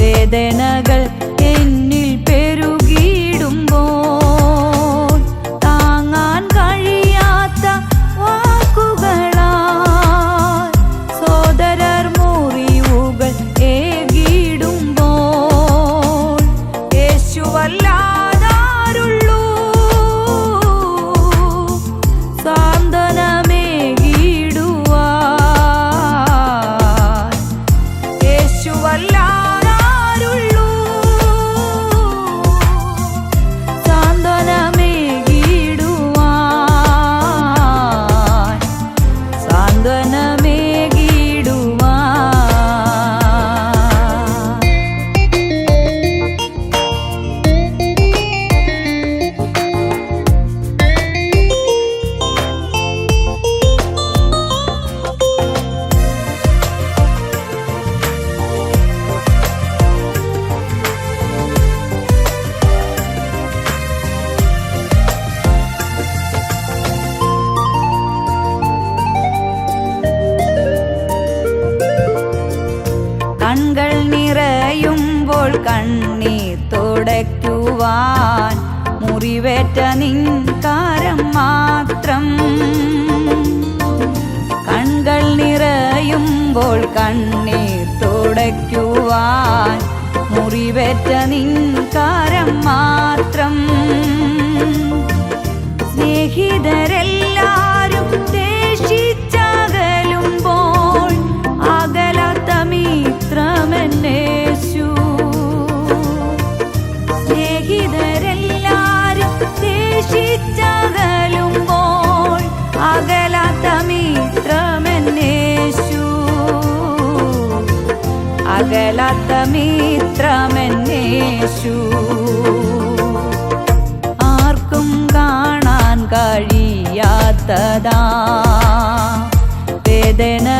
വേദനകൾ കണ്ണീർ തുടയ്ക്കുവാൻ മുറിവേറ്റ നിൻകാരം മാത്രം. കൺകൾ നിറയുമ്പോൾ കണ്ണീർ തുടയ്ക്കുവാൻ മുറിവേറ്റ നിൻകാരം മാത്രം. സ്നേഹിതരെല്ലാരും അകലാത്ത മിത്രമെന്നേശു. ആർക്കും കാണാൻ കഴിയാത്തതാ. വേദനകൾ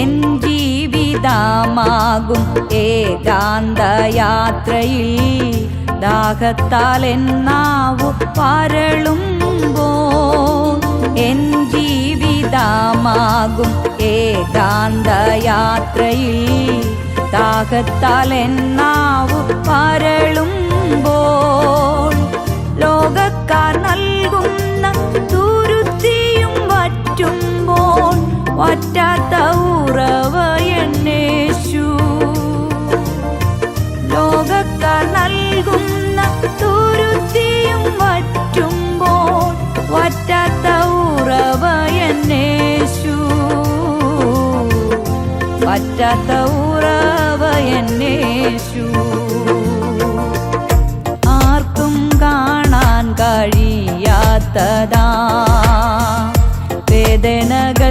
എൻ ജീവിതമാകും ഏകാന്തയാത്രയിൽ. ദാഹത്താൽ എന്നാവു വരളുമ്പോ എൻ ജീവിതമാകും ഏകാന്തയാത്രയിൽ. ദാഹത്താൽ എന്നാവു വരളുമ്പോൾ ലോകക്കാർ നൽകുന്ന തുരുത്തിയും വറ്റുമ്പോൾ വറ്റാത്ത നൽകുന്ന തുരുത്തിയും വറ്റുമ്പോൾ വറ്റാത്ത ഉറവ എന്നേശു. വറ്റാത്ത ഉറവ എന്നേശു. ആർക്കും കാണാൻ കഴിയാത്തതാ വേദനകൾ